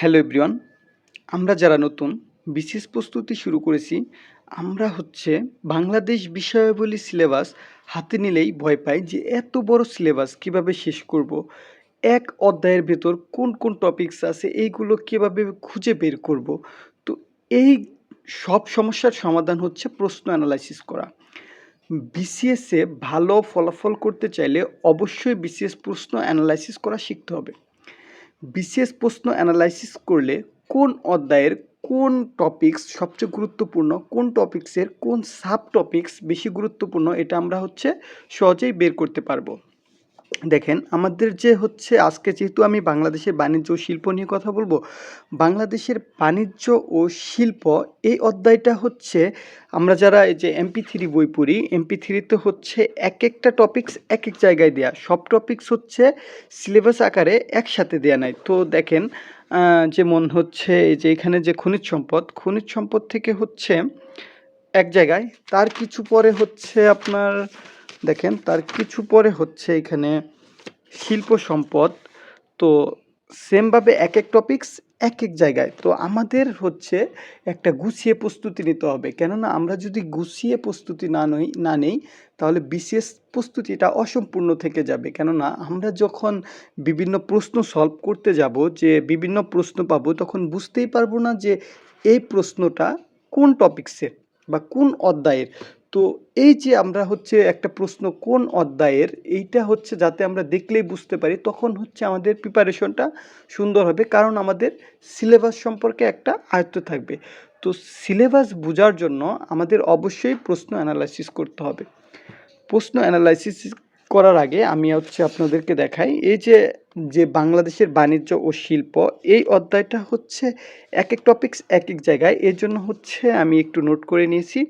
Hello everyone, আমরা যারা নতুন, বিশেষ প্রস্তুতি শুরু করেছি, আমরা হচ্ছে বাংলাদেশ বিষয়াবলী সিলেবাস হাতে নিলেই ভয় পাই যে এত বড় সিলেবাস কীভাবে শেষ করব, এক অধ্যায়ের ভেতর কোন কোন টপিকস আছে, এইগুলো কীভাবে খুঁজে বের করব, তো এই সব সমস্যার সমাধান হচ্ছে প্রশ্ন অ্যানালাইসিস করা। বিসিএসে ভালো ফলাফল করতে চাইলে অবশ্যই বিসিএস প্রশ্ন অ্যানালাইসিস করা শিখতে হবে। বিশেষ প্রশ্ন অ্যানালাইসিস করলে কোন অধ্যায়ের কোন টপিক্স সবচেয়ে গুরুত্বপূর্ণ, কোন টপিক্সের কোন সাব টপিক্স বেশি গুরুত্বপূর্ণ, এটা আমরা হচ্ছে সহজেই বের করতে পারব। দেখেন, আমাদের যে হচ্ছে আজকে যেহেতু আমি বাংলাদেশের বাণিজ্য ও শিল্প নিয়ে কথা বলব, বাংলাদেশের বাণিজ্য ও শিল্প এই অধ্যায়টা হচ্ছে, আমরা যারা এই যে এমপি থ্রি বই পড়ি এমপি থ্রিতে হচ্ছে এক একটা টপিকস এক এক জায়গায় দেয়া। সব টপিকস হচ্ছে সিলেবাস আকারে একসাথে দেয়া নাই। তো দেখেন যেমন হচ্ছে যে এখানে যে খনিজ সম্পদ খনিজ সম্পদ থেকে হচ্ছে এক জায়গায়, তার কিছু পরে হচ্ছে আপনার দেখেন, তার কিছু পরে হচ্ছে এখানে শিল্প সম্পদ। তো সেমভাবে এক এক টপিকস এক এক জায়গায়। তো আমাদের হচ্ছে একটা গুছিয়ে প্রস্তুতি নিতে হবে। কেননা আমরা যদি গুছিয়ে প্রস্তুতি না নই, না নেই, তাহলে বিশেষ প্রস্তুতিটা অসম্পূর্ণ থেকে যাবে। কেননা আমরা যখন বিভিন্ন প্রশ্ন সলভ করতে যাব, যে বিভিন্ন প্রশ্ন পাবো, তখন বুঝতেই পারব না যে এই প্রশ্নটা কোন টপিক্সের বা কোন অধ্যায়ের। তো এই যে আমরা হচ্ছে একটা প্রশ্ন, কোন অধ্যায়ের, এইটা হচ্ছে যাতে আমরা দেখলেই বুঝতে পারি, তখন হচ্ছে আমাদের প্রিপারেশনটা সুন্দর হবে। কারণ আমাদের সিলেবাস সম্পর্কে একটা আয়ত্ত থাকবে। তো সিলেবাস বোঝার জন্য আমাদের অবশ্যই প্রশ্ন অ্যানালাইসিস করতে হবে। প্রশ্ন অ্যানালাইসিস করার আগে আমি হচ্ছে আপনাদেরকে দেখাই, এই যে যে বাংলাদেশের বাণিজ্য ও শিল্প, এই অধ্যায়টা হচ্ছে এক এক টপিকস এক এক জায়গায়। এর জন্য হচ্ছে আমি একটু নোট করে নিয়েছি।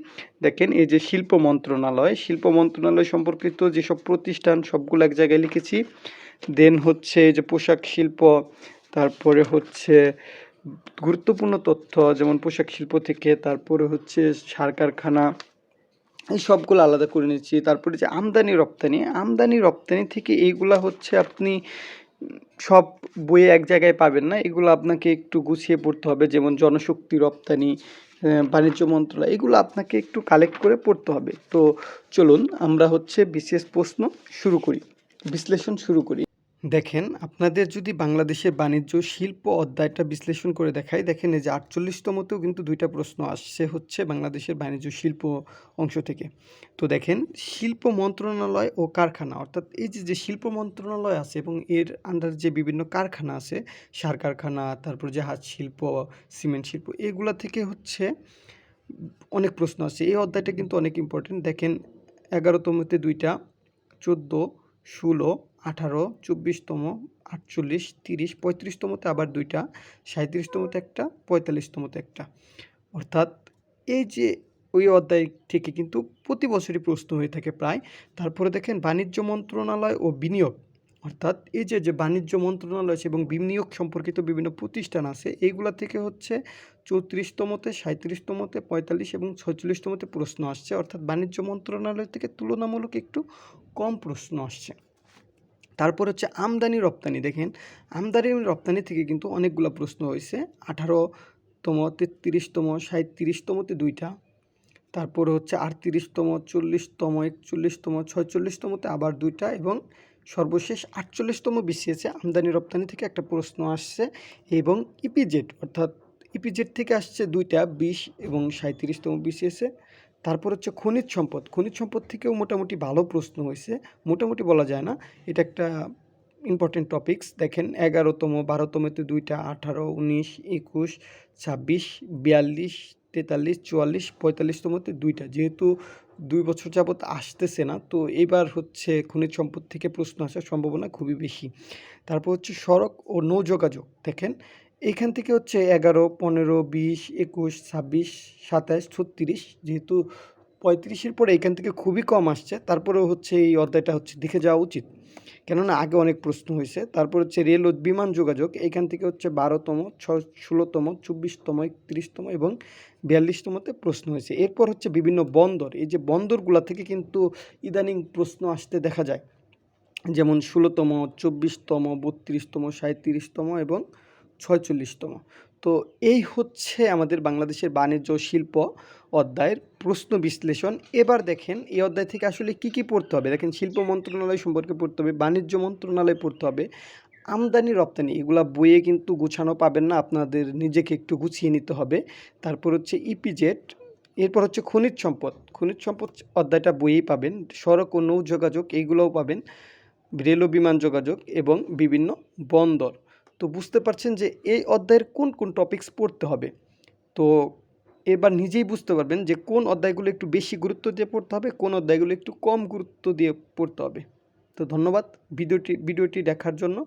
দেখেন, এই যে শিল্প মন্ত্রণালয় শিল্প মন্ত্রণালয় সম্পর্কিত যেসব প্রতিষ্ঠান, সবগুলো এক জায়গায় লিখেছি। দেন হচ্ছে যে পোশাক শিল্প, তারপরে হচ্ছে গুরুত্বপূর্ণ তথ্য, যেমন পোশাক শিল্প থেকে, তারপরে হচ্ছে সার কারখানা এই সবগুলো আলাদা করে নিচ্ছি। তারপরে যে আমদানি, রপ্তানি। আমদানি, রপ্তানি থেকে এইগুলা হচ্ছে আপনি সব বইয়ে এক জায়গায় পাবেন না। এগুলো আপনাকে একটু গুছিয়ে পড়তে হবে। যেমন জনশক্তি রপ্তানি বাণিজ্য মন্ত্রণালয়, এগুলো আপনাকে একটু কালেক্ট করে পড়তে হবে। তো চলুন আমরা হচ্ছে বিশেষ প্রশ্ন শুরু করি, বিশ্লেষণ শুরু করি। দেখেন, আপনাদের যদি বাংলাদেশের বাণিজ্য, শিল্প অধ্যায়টা বিশ্লেষণ করে দেখাই, দেখেন এই যে আটচল্লিশতমতেও কিন্তু দুইটা প্রশ্ন আসছে হচ্ছে বাংলাদেশের বাণিজ্য, শিল্প অংশ থেকে। তো দেখেন, শিল্প মন্ত্রণালয় ও কারখানা, অর্থাৎ এই যে যে শিল্প মন্ত্রণালয় আছে এবং এর আন্ডার যে বিভিন্ন কারখানা আছে, সার কারখানা, তারপর যে হাত শিল্প, সিমেন্ট শিল্প, এগুলা থেকে হচ্ছে অনেক প্রশ্ন আছে এই অধ্যায়টা কিন্তু অনেক ইম্পর্টেন্ট দেখেন এগারোতমতে দুইটা, চোদ্দ, ষোলো আঠারো, চব্বিশতম, আটচল্লিশ, তিরিশ, পঁয়ত্রিশতমতে আবার দুইটা সাঁত্রিশতমতে একটা, পঁয়তাল্লিশতমতে একটা। অর্থাৎ এই যে ওই অধ্যায় থেকে কিন্তু প্রতি বছরই প্রশ্ন হয়ে থাকে প্রায়। তারপরে দেখেন বাণিজ্য মন্ত্রণালয় ও বিনিয়োগ। অর্থাৎ এই যে যে বাণিজ্য মন্ত্রণালয় আছে এবং বিনিয়োগ সম্পর্কিত বিভিন্ন প্রতিষ্ঠান আছে, এইগুলা থেকে হচ্ছে চৌত্রিশতমতে সাঁত্রিশতমতে পঁয়তাল্লিশ এবং ছয়চল্লিশতমতে প্রশ্ন আসছে। অর্থাৎ বাণিজ্য মন্ত্রণালয় থেকে তুলনামূলক একটু কম প্রশ্ন আসছে। তারপর হচ্ছে আমদানি রপ্তানি। দেখেন, আমদানি রপ্তানি থেকে কিন্তু অনেকগুলো প্রশ্ন হয়েছে আঠারোতম, তেত্রিশতম সাঁত্রিশতমতে দুইটা। তারপর হচ্ছে আটত্রিশতম, চল্লিশতম, একচল্লিশতম ছয়চল্লিশতমতে আবার দুইটা এবং সর্বশেষ আটচল্লিশতম বিসিএসে আমদানি রপ্তানি থেকে একটা প্রশ্ন আসছে এবং ইপিজেড অর্থাৎ ইপিজেড থেকে আসছে দুইটা, বিশ এবং সাঁত্রিশতম বিসিএসে তারপর হচ্ছে খনিজ সম্পদ। খনিজ সম্পদ থেকেও মোটামুটি ভালো প্রশ্ন হয়েছে। মোটামুটি বলা যায় না। এটা একটা ইম্পর্টেন্ট টপিকস দেখেন এগারোতম বারোতমতে দুইটা, আঠারো, উনিশ, একুশ, ছাব্বিশ, বিয়াল্লিশ, তেতাল্লিশ, চুয়াল্লিশ পঁয়তাল্লিশতমতে দুইটা। যেহেতু দুই বছর যাবত আসতেছে না, তো এবার হচ্ছে খনিজ সম্পদ থেকে প্রশ্ন আসার সম্ভাবনা খুবই বেশি। তারপর হচ্ছে সড়ক ও নৌ যোগাযোগ। দেখেন এইখান থেকে হচ্ছে এগারো, পনেরো, বিশ, একুশ, ছাব্বিশ, সাতাশ, ছত্রিশ, যেহেতু পঁয়ত্রিশের পরে এখান থেকে খুবই কম আসছে, তারপরেও হচ্ছে এই অধ্যায়টা হচ্ছে দেখে যাওয়া উচিত। কেননা আগে অনেক প্রশ্ন হয়েছে, তারপর হচ্ছে রেল ও বিমান যোগাযোগ, এখান থেকে হচ্ছে বারোতম ছ ষোলোতম, চব্বিশতম, একত্রিশতম এবং বিয়াল্লিশতমতে প্রশ্ন হয়েছে। এরপর হচ্ছে বিভিন্ন বন্দর, এই যে বন্দরগুলা থেকে কিন্তু ইদানিং প্রশ্ন আসতে দেখা যায়। যেমন ষোলোতম, চব্বিশতম, বত্রিশতম সাঁত্রিশতম এবং ছয়চল্লিশতম। তো এই হচ্ছে আমাদের বাংলাদেশের বাণিজ্য শিল্প অধ্যায়ের প্রশ্ন বিশ্লেষণ। এবার দেখেন, এই অধ্যায় থেকে আসলে কি কি পড়তে হবে? দেখেন, শিল্প মন্ত্রণালয় সম্পর্কে পড়তে হবে, বাণিজ্য মন্ত্রণালয় পড়তে হবে, আমদানি, রপ্তানি, এগুলা বইয়ে কিন্তু গুছানো পাবেন না, আপনাদের নিজেকে একটু গুছিয়ে নিতে হবে। তারপর হচ্ছে ইপিজেড এরপর হচ্ছে খনিজ সম্পদ। খনিজ সম্পদ অধ্যায়টা বইয়েই পাবেন, সড়ক ও নৌ যোগাযোগ এইগুলোও পাবেন, রেল ও বিমান যোগাযোগ এবং বিভিন্ন বন্দর। তো বুঝতে পারছেন যে এই অধ্যায়ের কোন কোন টপিকস পড়তে হবে। তো এবার নিজেই বুঝতে পারবেন যে কোন অধ্যায়গুলো একটু বেশি গুরুত্ব দিয়ে পড়তে হবে, কোন অধ্যায়গুলো একটু কম গুরুত্ব দিয়ে পড়তে হবে। তো ধন্যবাদ ভিডিওটি ভিডিওটি দেখার জন্য।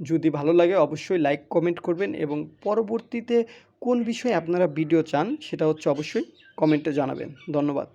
যদি ভালো লাগে অবশ্যই লাইক কমেন্ট করবেন এবং পরবর্তীতে কোন বিষয়ে আপনারা ভিডিও চান সেটা হচ্ছে অবশ্যই কমেন্টে জানাবেন। ধন্যবাদ।